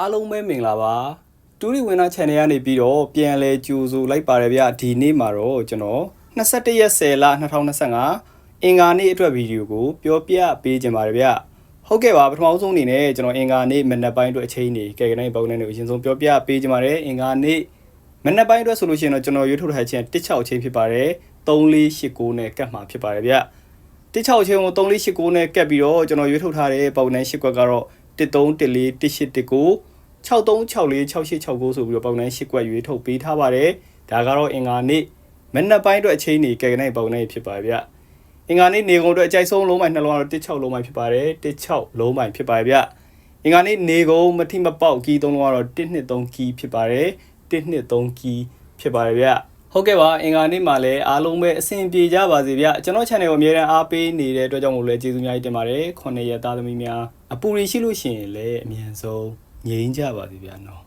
အားလုံးပဲမင်္ဂလာပါတူရီဝင်နာ channel ကနေပြီးတော့ပြန်လဲကြိုဆိုလိုက်ပါတယ်ဗျဒီနေ့မှာတော့ကျွန်တော်21ရက်10လ2025အင်္ဂါနေ့အတွက်ဗီဒီယိုကိုပြောပြပေးခြင်းပါတယ်ဗျဟုတ်ကဲ့ပါပထမဆုံးအနေနဲ့ကျွန်တော်အင်္ဂါနေ့မနက်ပိုင်းအတွက်အချိန်နေကဲကနေပုံနဲ့နေအရင်ဆုံးပြောပြပေးခြင်းပါတယ်အင်္ဂါနေ့မနက်ပိုင်းအတွက်ဆိုလို့ရှိရင်တော့ကျွန်တော်ရွေးထုတ်ထားခြင်း16အချိန်ဖြစ်ပါတယ်3489နဲ့ကတ်မှာဖြစ်ပါတယ်ဗျ16ချင်းကို3489နဲ့ကက်ပြီးတော့ကျွန်တော်ရွေးထုတ်ထားတဲ့ပုံနှန်း၈ကွက်ကတော့ 1314 1819 6364 6869ဆိုပြီးတော့ပုံနှန်း၈ကွက်ရွေးထုတ်ပေးထားပါတယ်ဒါကတော့အင်္ဂါနေ့မနက်ပိုင်းအတွက်အချိန်နေကဲကနေပုံနှန်းဖြစ်ပါဗျအင်္ဂါနေ့နေကုန်အတွက်အကြိုက်ဆုံးလုံးပိုင်းနှလုံးကတော့16လုံးပိုင်းဖြစ်ပါတယ်16လုံးပိုင်းဖြစ်ပါဗျအင်္ဂါနေ့နေကုန်မထိမပေါက်ကီးသုံးလုံးကတော့123ကီးဖြစ်ပါတယ်123ကီးဖြစ်ပါတယ်ဗျ ဟုတ်ကဲ့ပါအင်္ဂါနေ့မှာလည်းအားလုံးပဲအဆင်ပြေကြပါစေဗျကျွန်တော် channel ကိုအမြဲတမ်းအားပေးနေတဲ့အတွက်ကြောင့်မို့လဲကျေးဇူးအများကြီးတင်ပါတယ်ခုနှစ်ရက်သားသမီးများအပူရီရှိလို့ရှိရင်လည်းအမြန်ဆုံးငြိမ်းကြပါစေဗျာနော်